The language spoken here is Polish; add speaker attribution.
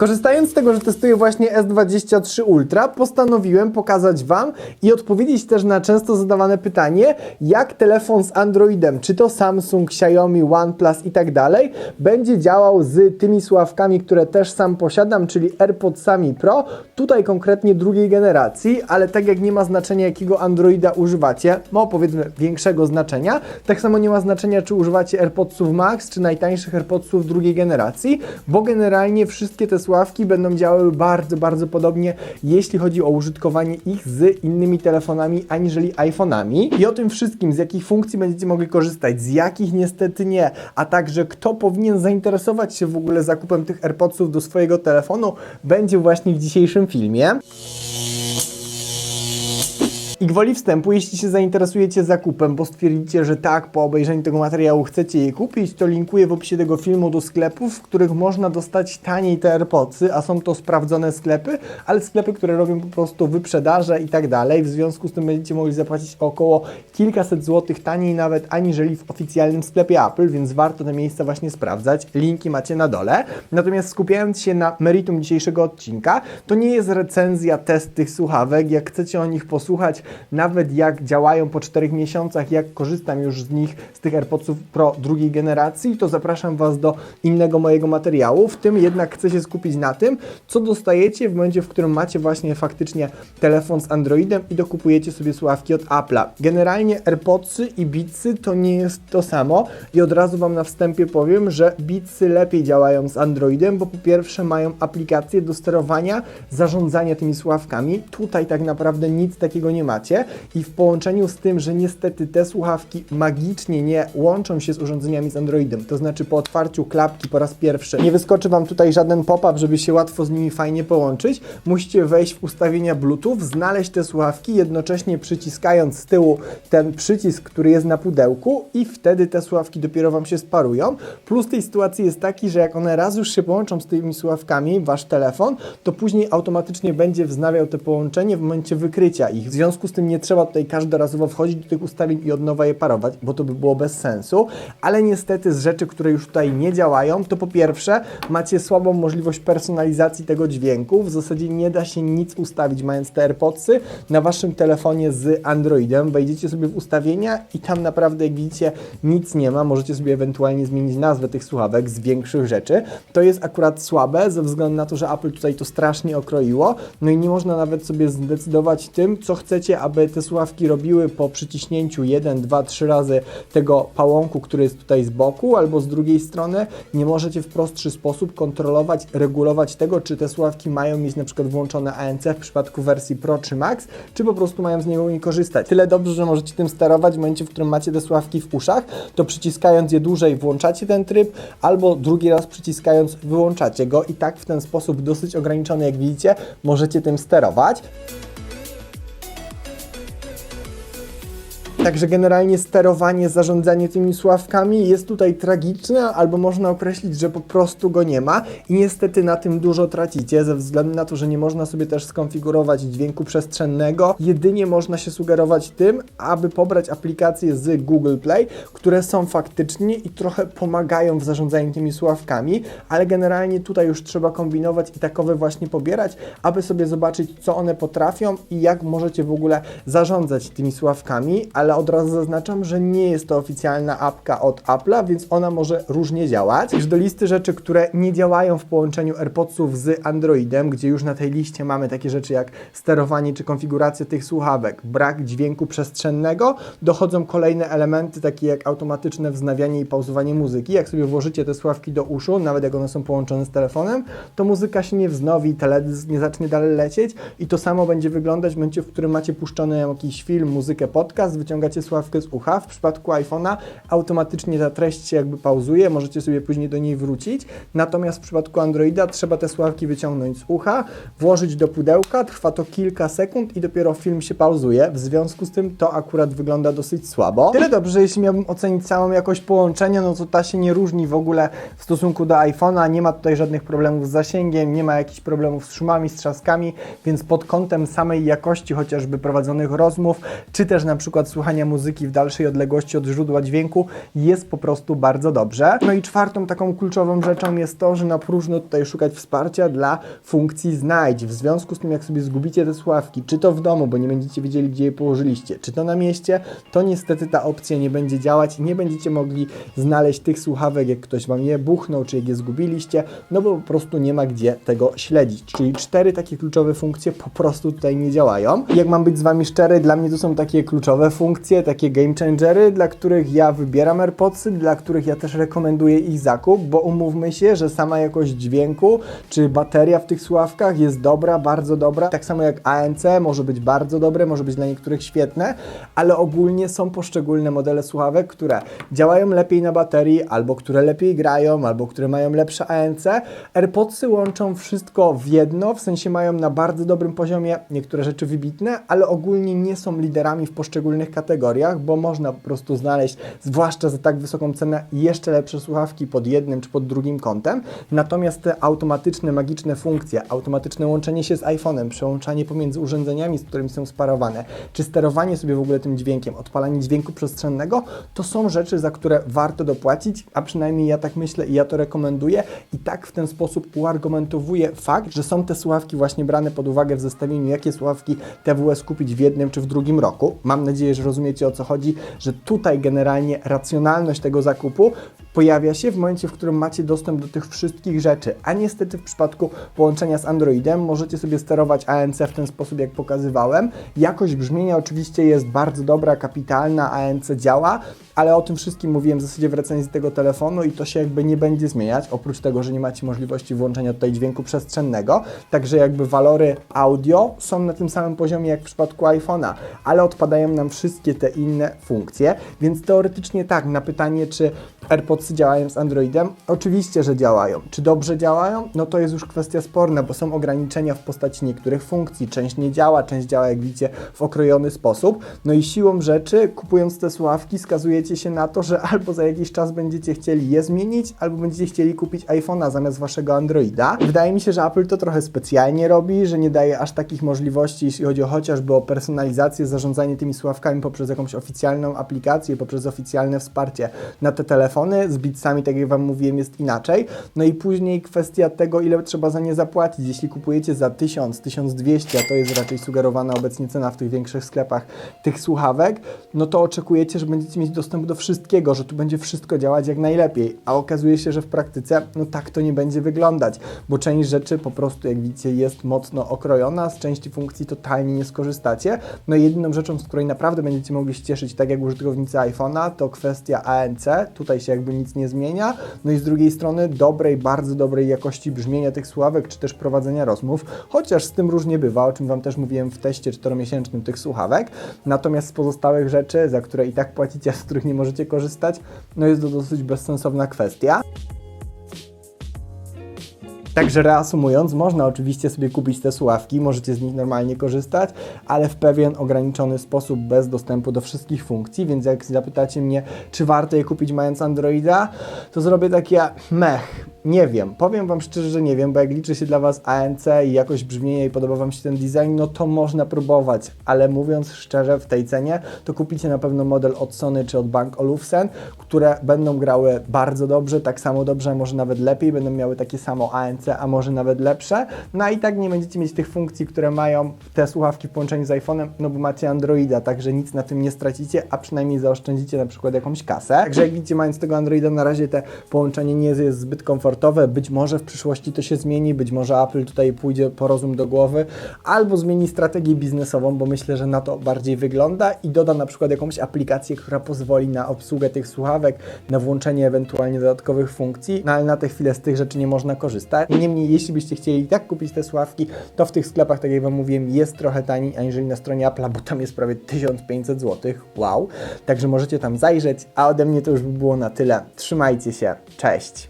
Speaker 1: Korzystając z tego, że testuję właśnie S23 Ultra, postanowiłem pokazać Wam i odpowiedzieć też na często zadawane pytanie, jak telefon z Androidem, czy to Samsung, Xiaomi, OnePlus i tak dalej, będzie działał z tymi sławkami, które też sam posiadam, czyli AirPodsami Pro, tutaj konkretnie drugiej generacji, ale tak jak nie ma znaczenia jakiego Androida używacie, ma powiedzmy większego znaczenia, tak samo nie ma znaczenia czy używacie AirPodsów Max, czy najtańszych AirPodsów drugiej generacji, bo generalnie wszystkie te sławki będą działały bardzo, bardzo podobnie, jeśli chodzi o użytkowanie ich z innymi telefonami, aniżeli iPhone'ami. I o tym wszystkim, z jakich funkcji będziecie mogli korzystać, z jakich niestety nie, a także kto powinien zainteresować się w ogóle zakupem tych AirPodsów do swojego telefonu, będzie właśnie w dzisiejszym filmie. I gwoli wstępu, jeśli się zainteresujecie zakupem, bo stwierdzicie, że tak, po obejrzeniu tego materiału chcecie je kupić, to linkuję w opisie tego filmu do sklepów, w których można dostać taniej te AirPodsy, a są to sprawdzone sklepy, ale sklepy, które robią po prostu wyprzedaże i tak dalej. W związku z tym będziecie mogli zapłacić około kilkaset złotych taniej nawet, aniżeli w oficjalnym sklepie Apple, więc warto te miejsca właśnie sprawdzać. Linki macie na dole. Natomiast skupiając się na meritum dzisiejszego odcinka, to nie jest recenzja, test tych słuchawek. Jak chcecie o nich posłuchać, nawet jak działają po 4 miesiącach, jak korzystam już z nich, z tych AirPodsów Pro drugiej generacji, to zapraszam Was do innego mojego materiału. W tym jednak chcę się skupić na tym, co dostajecie w momencie, w którym macie właśnie faktycznie telefon z Androidem i dokupujecie sobie słuchawki od Apple'a. Generalnie AirPodsy i Beatsy to nie jest to samo i od razu Wam na wstępie powiem, że Beatsy lepiej działają z Androidem, bo po pierwsze mają aplikację do sterowania, zarządzania tymi słuchawkami. Tutaj tak naprawdę nic takiego nie macie i w połączeniu z tym, że niestety te słuchawki magicznie nie łączą się z urządzeniami z Androidem, to znaczy po otwarciu klapki po raz pierwszy nie wyskoczy Wam tutaj żaden pop-up, żeby się łatwo z nimi fajnie połączyć, musicie wejść w ustawienia Bluetooth, znaleźć te słuchawki, jednocześnie przyciskając z tyłu ten przycisk, który jest na pudełku i wtedy te słuchawki dopiero Wam się sparują. Plus tej sytuacji jest taki, że jak one raz już się połączą z tymi słuchawkami, Wasz telefon, to później automatycznie będzie wznawiał to połączenie w momencie wykrycia ich. W związku z tym nie trzeba tutaj każdorazowo wchodzić do tych ustawień i od nowa je parować, bo to by było bez sensu, ale niestety z rzeczy, które już tutaj nie działają, to po pierwsze macie słabą możliwość personalizacji tego dźwięku, w zasadzie nie da się nic ustawić mając te AirPodsy na Waszym telefonie z Androidem, wejdziecie sobie w ustawienia i tam naprawdę jak widzicie nic nie ma, możecie sobie ewentualnie zmienić nazwę tych słuchawek z większych rzeczy, to jest akurat słabe ze względu na to, że Apple tutaj to strasznie okroiło, no i nie można nawet sobie zdecydować tym, co chcecie, aby te słuchawki robiły po przyciśnięciu 1, 2, 3 razy tego pałąku, który jest tutaj z boku, albo z drugiej strony nie możecie w prostszy sposób kontrolować, regulować tego, czy te słuchawki mają mieć na przykład włączone ANC w przypadku wersji Pro czy Max, czy po prostu mają z niego nie korzystać. Tyle dobrze, że możecie tym sterować w momencie, w którym macie te słuchawki w uszach, to przyciskając je dłużej włączacie ten tryb, albo drugi raz przyciskając wyłączacie go i tak w ten sposób dosyć ograniczony, jak widzicie, możecie tym sterować. Także generalnie sterowanie, zarządzanie tymi sławkami jest tutaj tragiczne, albo można określić, że po prostu go nie ma. I niestety na tym dużo tracicie, ze względu na to, że nie można sobie też skonfigurować dźwięku przestrzennego. Jedynie można się sugerować tym, aby pobrać aplikacje z Google Play, które są faktycznie i trochę pomagają w zarządzaniu tymi sławkami, ale generalnie tutaj już trzeba kombinować i takowe właśnie pobierać, aby sobie zobaczyć, co one potrafią i jak możecie w ogóle zarządzać tymi sławkami, ale od razu zaznaczam, że nie jest to oficjalna apka od Apple'a, więc ona może różnie działać. Już do listy rzeczy, które nie działają w połączeniu AirPodsów z Androidem, gdzie już na tej liście mamy takie rzeczy jak sterowanie czy konfiguracja tych słuchawek, brak dźwięku przestrzennego, dochodzą kolejne elementy takie jak automatyczne wznawianie i pauzowanie muzyki. Jak sobie włożycie te słuchawki do uszu, nawet jak one są połączone z telefonem, to muzyka się nie wznowi, teledysk nie zacznie dalej lecieć i to samo będzie wyglądać w momencie, w którym macie puszczony jakiś film, muzykę, podcast, wyciągacie słuchawkę z ucha. W przypadku iPhone'a automatycznie ta treść się jakby pauzuje, możecie sobie później do niej wrócić. Natomiast w przypadku Androida trzeba te słuchawki wyciągnąć z ucha, włożyć do pudełka, trwa to kilka sekund i dopiero film się pauzuje. W związku z tym to akurat wygląda dosyć słabo. Tyle dobrze, że jeśli miałbym ocenić całą jakość połączenia, no to ta się nie różni w ogóle w stosunku do iPhone'a. Nie ma tutaj żadnych problemów z zasięgiem, nie ma jakichś problemów z szumami, z trzaskami, więc pod kątem samej jakości chociażby prowadzonych rozmów, czy też na przykład słuchania słuchania muzyki w dalszej odległości od źródła dźwięku jest po prostu bardzo dobrze. No i czwartą taką kluczową rzeczą jest to, że na próżno tutaj szukać wsparcia dla funkcji znajdź. W związku z tym, jak sobie zgubicie te słuchawki, czy to w domu, bo nie będziecie wiedzieli, gdzie je położyliście, czy to na mieście, to niestety ta opcja nie będzie działać. Nie będziecie mogli znaleźć tych słuchawek, jak ktoś wam je buchnął, czy jak je zgubiliście, no bo po prostu nie ma gdzie tego śledzić. Czyli cztery takie kluczowe funkcje po prostu tutaj nie działają. Jak mam być z wami szczery, dla mnie to są takie kluczowe funkcje, takie game changery, dla których ja wybieram AirPodsy, dla których ja też rekomenduję ich zakup, bo umówmy się, że sama jakość dźwięku, czy bateria w tych słuchawkach jest dobra, bardzo dobra. Tak samo jak ANC może być bardzo dobre, może być dla niektórych świetne, ale ogólnie są poszczególne modele słuchawek, które działają lepiej na baterii, albo które lepiej grają, albo które mają lepsze ANC. AirPodsy łączą wszystko w jedno, w sensie mają na bardzo dobrym poziomie niektóre rzeczy wybitne, ale ogólnie nie są liderami w poszczególnych kategoriach, bo można po prostu znaleźć, zwłaszcza za tak wysoką cenę, jeszcze lepsze słuchawki pod jednym czy pod drugim kątem. Natomiast te automatyczne, magiczne funkcje, automatyczne łączenie się z iPhone'em, przełączanie pomiędzy urządzeniami, z którymi są sparowane, czy sterowanie sobie w ogóle tym dźwiękiem, odpalanie dźwięku przestrzennego, to są rzeczy, za które warto dopłacić, a przynajmniej ja tak myślę i ja to rekomenduję i tak w ten sposób uargumentowuję fakt, że są te słuchawki właśnie brane pod uwagę w zestawieniu, jakie słuchawki TWS kupić w jednym czy w drugim roku. Mam nadzieję, że rozumiecie o co chodzi, że tutaj generalnie racjonalność tego zakupu pojawia się w momencie, w którym macie dostęp do tych wszystkich rzeczy, a niestety w przypadku połączenia z Androidem możecie sobie sterować ANC w ten sposób, jak pokazywałem. Jakość brzmienia oczywiście jest bardzo dobra, kapitalna, ANC działa, ale o tym wszystkim mówiłem w zasadzie w recenzji tego telefonu i to się jakby nie będzie zmieniać, oprócz tego, że nie macie możliwości włączenia tutaj dźwięku przestrzennego, także jakby walory audio są na tym samym poziomie jak w przypadku iPhone'a, ale odpadają nam wszystkie te inne funkcje, więc teoretycznie tak, na pytanie, czy AirPodsy działają z Androidem? Oczywiście, że działają. Czy dobrze działają? No to jest już kwestia sporna, bo są ograniczenia w postaci niektórych funkcji. Część nie działa, część działa, jak widzicie, w okrojony sposób. No i siłą rzeczy, kupując te słuchawki, skazujecie się na to, że albo za jakiś czas będziecie chcieli je zmienić, albo będziecie chcieli kupić iPhone'a zamiast waszego Androida. Wydaje mi się, że Apple to trochę specjalnie robi, że nie daje aż takich możliwości, jeśli chodzi o chociażby o personalizację, zarządzanie tymi słuchawkami poprzez jakąś oficjalną aplikację, poprzez oficjalne wsparcie na te telefony. Z Beatsami, tak jak Wam mówiłem, jest inaczej. No i później kwestia tego, ile trzeba za nie zapłacić. Jeśli kupujecie za 1000, 1200, a to jest raczej sugerowana obecnie cena w tych większych sklepach tych słuchawek, no to oczekujecie, że będziecie mieć dostęp do wszystkiego, że tu będzie wszystko działać jak najlepiej, a okazuje się, że w praktyce no tak to nie będzie wyglądać, bo część rzeczy po prostu, jak widzicie, jest mocno okrojona, z części funkcji totalnie nie skorzystacie. No i jedyną rzeczą, z której naprawdę będziecie mogli się cieszyć, tak jak użytkownicy iPhone'a, to kwestia ANC, tutaj się jakby nic nie zmienia, no i z drugiej strony dobrej, bardzo dobrej jakości brzmienia tych słuchawek, czy też prowadzenia rozmów, chociaż z tym różnie bywa, o czym Wam też mówiłem w teście czteromiesięcznym tych słuchawek, natomiast z pozostałych rzeczy, za które i tak płacicie, a z których nie możecie korzystać, no jest to dosyć bezsensowna kwestia. Także reasumując, można oczywiście sobie kupić te słuchawki, możecie z nich normalnie korzystać, ale w pewien ograniczony sposób, bez dostępu do wszystkich funkcji, więc jak zapytacie mnie, czy warto je kupić mając Androida, to zrobię takie mech. Nie wiem, powiem Wam szczerze, że nie wiem, bo jak liczy się dla Was ANC i jakość brzmienia i podoba Wam się ten design, no to można próbować, ale mówiąc szczerze, w tej cenie, to kupicie na pewno model od Sony czy od Bank Olufsen, które będą grały bardzo dobrze, tak samo dobrze, a może nawet lepiej, będą miały takie samo ANC, a może nawet lepsze, no i tak nie będziecie mieć tych funkcji, które mają te słuchawki w połączeniu z iPhone'em, no bo macie Androida, także nic na tym nie stracicie, a przynajmniej zaoszczędzicie na przykład jakąś kasę. Także jak widzicie, mając tego Androida, na razie te połączenie nie jest zbyt komfortowe, być może w przyszłości to się zmieni, być może Apple tutaj pójdzie po rozum do głowy, albo zmieni strategię biznesową, bo myślę, że na to bardziej wygląda i doda na przykład jakąś aplikację, która pozwoli na obsługę tych słuchawek, na włączenie ewentualnie dodatkowych funkcji, no ale na tę chwilę z tych rzeczy nie można korzystać. Niemniej, jeśli byście chcieli i tak kupić te słuchawki, to w tych sklepach, tak jak Wam mówiłem, jest trochę taniej, aniżeli na stronie Apple'a, bo tam jest prawie 1500 zł. Wow! Także możecie tam zajrzeć, a ode mnie to już by było na tyle. Trzymajcie się, cześć!